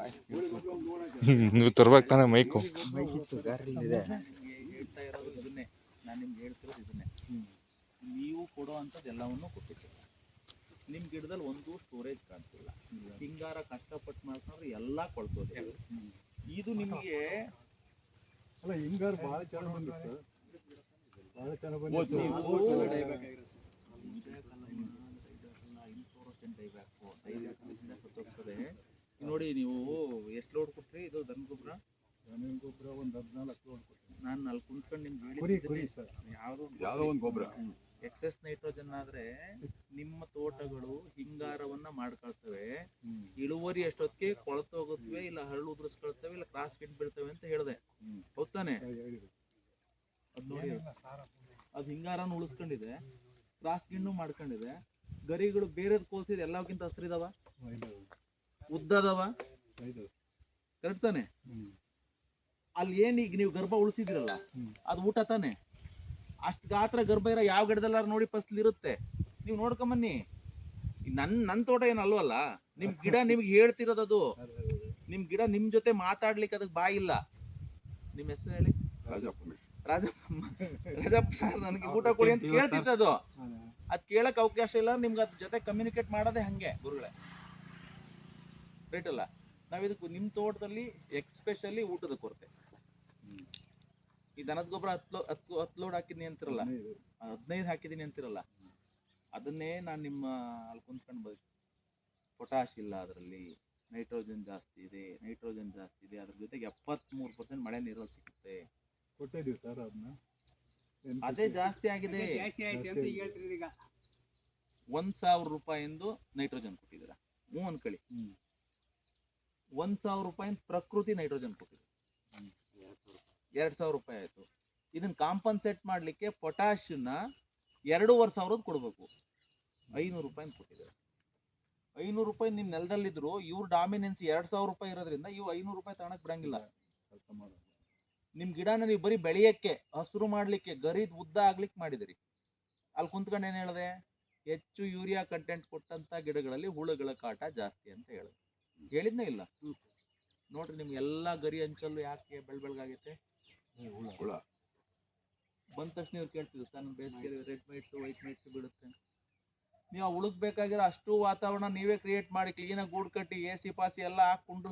ನೀವು ತರ್ಬೇಕು ತಾನೆ ಮೈಕು. ಮೈಕಿತ್ತು ಹೇಳ್ತಾ ಇರೋದು ಇದನ್ನೇ ನಾನು ನಿಮ್ಗೆ ಹೇಳ್ತಿರೋದು ಇದನ್ನೇ ನೀವು ಕೊಡೋ ಅಂಥದ್ದು ಎಲ್ಲವನ್ನು ಕೊಟ್ಟಿದ್ದೀವಿ ನಿಮ್ಮ ಗಿಡದಲ್ಲಿ ಒಂದು ಸ್ಟೋರೇಜ್ ಕಾಣ್ತಿಲ್ಲ. ಹಿಂಗಾರ ಕಷ್ಟಪಟ್ಟು ಮಾಡ್ಕೊಂಡ್ರೆ ಎಲ್ಲ ಕೊಳ್ತದೆ. ಇದು ನಿಮಗೆ ಅಲ್ಲ ಹಿಂಗಾರ ಭಾಳ ಚೆನ್ನಾಗಿ ಬಂದಿತ್ತು. ಭಾಳ ಚೆನ್ನಾಗಿ ಬಂದಿತ್ತು ನೀವು- ಈಗ ನೋಡಿ ನೀವು ಎಷ್ಟು ಲೋಡ್ ಕೊಟ್ರಿ? ಇದು ದನ ಗೊಬ್ಬರ? ದನದ ಗೊಬ್ಬರ ಒಂದು ಹದಿನಾಲ್ಕು ಲೋಡ್ ಕೊಟ್ರಿ. ನಾನು ಅಲ್ಲಿ ಕುಂತ್ಕೊಂಡು ನಿಮ್ಗೆ ಕುರಿ ಕುರಿ ಸರ್. ಯಾವುದು ಯಾವುದೋ ಒಂದು ಗೊಬ್ಬರ. ಎಕ್ಸೆಸ್ ನೈಟ್ರೋಜನ್ ಆದ್ರೆ ನಿಮ್ಮ ತೋಟಗಳು ಹಿಂಗಾರವನ್ನ ಮಾಡ್ಕೊಳ್ತವೆ. ಇಳುವರಿ ಎಷ್ಟೊತ್ತಿಗೆ ಕೊಳತೋಗುತ್ತವೆ ಇಲ್ಲ ಹರಳು ಉದುರಿಸ್ಕೊಳ್ತವೆ ಇಲ್ಲ ಕ್ರಾಸ್ ಕಿಟ್ ಬೀಳ್ತವೆ ಅಂತ ಹೇಳಿದೆ. ಹೌದಾನೆ ಅದ್ ನೋಡಿ. ಅದು ಹಿಂಗಾರನ ಉಳಿಸ್ಕೊಂಡಿದೆ. ಕ್ರಾಸ್ ಗಿಣ್ಣು ಮಾಡ್ಕೊಂಡಿದೆ. ಗರಿಗಳು ಬೇರೆದ್ ಕೋಲ್ಸಿದ್ ಎಲ್ಲಕ್ಕಿಂತ ಹಸ್ರಿದಾವ ಉದ್ದದವ? ಕರೆಕ್ಟ್ ತಾನೆ? ಅಲ್ಲಿ ಏನ್ ಈಗ ನೀವು ಗರ್ಭ ಉಳಿಸಿದ್ರಲ್ಲ. ಅದು ಊಟ ತಾನೆ? ಅಷ್ಟು ಗಾತ್ರ ಗರ್ಭ ಇರೋ ಯಾವ ಗಿಡದಲ್ಲಾರು ನೋಡಿ ಫಸ್ಲ್ ಇರುತ್ತೆ. ನೀವು ನೋಡ್ಕೊಂಬನ್ನಿ. ಬನ್ನಿ ನನ್ನ ನನ್ ತೋಟ ಏನು ಅಲ್ವಲ್ಲ ನಿಮ್ ಗಿಡ ನಿಮ್ಗೆ ಹೇಳ್ತಿರೋದು ಅದು. ನಿಮ್ ಗಿಡ ನಿಮ್ ಜೊತೆ ಮಾತಾಡ್ಲಿಕ್ಕೆ ಅದಕ್ಕೆ ಬಾಯಿಲ್ಲ ನಿಮ್ ಹೆಸರು ಹೇಳಿ? ರಾಜಪ್ಪ ರಾಜಪ್ಪ ರಾಜಪ್ಪ ಸರ್ ನನಗೆ ಊಟ ಕೊಡಿ ಅಂತ ಕೇಳ್ತಿತ್ತು ಅದು ಅದ್ ಕೇಳಕ್ ಅವಕಾಶ ಇಲ್ಲ ನಿಮ್ಗೆ ಅದ್ರ ಜೊತೆ ಕಮ್ಯುನಿಕೇಟ್ ಮಾಡೋದೇ ಹಂಗೆ ಗುರುಗಳೇ. ರೈಟ್ ಅಲ್ಲ. ನಾವು ಇದಕ್ಕೆ ನಿಮ್ ತೋಟದಲ್ಲಿ ಎಕ್ಸ್ಪೆಷಲಿ ಊಟದ ಕೊರತೆ. ಈ ದನದ ಗೊಬ್ಬರ ಹತ್ತು ಲೋ- ಹತ್ತು ಹತ್ತು ಲೋಡ್ ಹಾಕಿದ್ನಿ ಅಂತಿರಲ್ಲ. ಹದಿನೈದು. ಹಾಕಿದ್ದೀನಿ ಅಂತಿರಲ್ಲ. ಅದನ್ನೇ ನಾನು ನಿಮ್ಮ ಅಲ್ಲಿ ಕುಂತ್ಕೊಂಡು ಬರ್ತೀನಿ ಪೊಟ್ಯಾಶ್ ಇಲ್ಲ ಅದರಲ್ಲಿ ನೈಟ್ರೋಜನ್ ಜಾಸ್ತಿ ಇದೆ ನೈಟ್ರೋಜನ್ ಜಾಸ್ತಿ ಇದೆ ಅದ್ರ ಜೊತೆಗೆ ಎಪ್ಪತ್ಮೂರು ಪರ್ಸೆಂಟ್ ಮಳೆ ನೀರಲ್ಲಿ ಸಿಗುತ್ತೆ. ಕೊಟ್ಟಿದ್ದೀವಿ ಸರ್ ಅದನ್ನ ಅದೇ ಜಾಸ್ತಿ ಆಗಿದೆ. ಜಾಸ್ತಿ ಆಯ್ತು ಅಂತ ಈಗ ಈಗ ಒಂದ್ ಸಾವಿರ ರೂಪಾಯಿಂದು ನೈಟ್ರೋಜನ್ ಕೊಟ್ಟಿದ್ದೀರಾ. ಹ್ಞೂ ಅನ್ಕೊಳ್ಳಿ. ಒಂದ್ ಸಾವಿರ ರೂಪಾಯಿ ಪ್ರಕೃತಿ ನೈಟ್ರೋಜನ್ ಕೊಟ್ಟಿದೆ. ಎರಡು ಸಾವಿರ ರೂಪಾಯಿ ಆಯ್ತು. ಇದನ್ನ ಕಾಂಪನ್ಸೇಟ್ ಮಾಡಲಿಕ್ಕೆ ಪೊಟ್ಯಾಶನ್ನ ಎರಡೂವರೆ ಸಾವಿರದ ಕೊಡ್ಬೇಕು. ಐನೂರು ರೂಪಾಯಿ ಕೊಟ್ಟಿದ್ದಾರೆ ಐನೂರು ರೂಪಾಯಿ ನಿಮ್ಮ ನೆಲದಲ್ಲಿದ್ರು, ಇವ್ರ ಡಾಮಿನೆನ್ಸ್ ಎರಡು ಸಾವಿರ ರೂಪಾಯಿ ಇರೋದ್ರಿಂದ ಇವು ಐನೂರು ರೂಪಾಯಿ ತಗೊಳಕ್ ಬಿಡಂಗಿಲ್ಲ. ಕೆಲಸ ಮಾಡೋದು ನಿಮ್ ಗಿಡನ ನೀವು ಬರೀ ಬೆಳೆಯೋಕ್ಕೆ, ಹಸಿರು ಮಾಡಲಿಕ್ಕೆ, ಗರಿದ್ ಉದ್ದ ಆಗ್ಲಿಕ್ಕೆ ಮಾಡಿದಿರಿ. ಅಲ್ಲಿ ಕುಂತ್ಕೊಂಡು ಏನು ಹೇಳಿದೆ? ಹೆಚ್ಚು ಯೂರಿಯಾ ಕಂಟೆಂಟ್ ಕೊಟ್ಟಂತ ಗಿಡಗಳಲ್ಲಿ ಹುಳುಗಳ ಕಾಟ ಜಾಸ್ತಿ ಅಂತ ಹೇಳಿದೆ. ಹೇಳಿದ್ನೇ ಇಲ್ಲ. ನೋಡ್ರಿ ನಿಮ್ಗೆ ಎಲ್ಲಾ ಗರಿ ಹಂಚಲ್ಲೂ ಯಾಕೆ ಬೆಳ್ ಬೆಳಗಾಗೈತೆ? ಹುಳ. ಬಂದ ತಕ್ಷಣ ಇವ್ರು ಕೇಳ್ತಿದ್ರು ನನ್ನ ಬೇಸಿಗೆ ರೆಡ್ ಮೈಟ್ಸ್ ವೈಟ್ ಮೈಟ್ಸ್ ಬಿಡುತ್ತೆ ನೀವು ಆ ಉಳುಕ್ ಬೇಕಾಗಿರೋ ಅಷ್ಟು ವಾತಾವರಣ ನೀವೇ ಕ್ರಿಯೇಟ್ ಮಾಡಿ ಕ್ಲೀನಾಗಿ ಗೂಡು ಕಟ್ಟಿ ಎ ಸಿ ಪಾಸಿ ಎಲ್ಲ ಹಾಕೊಂಡು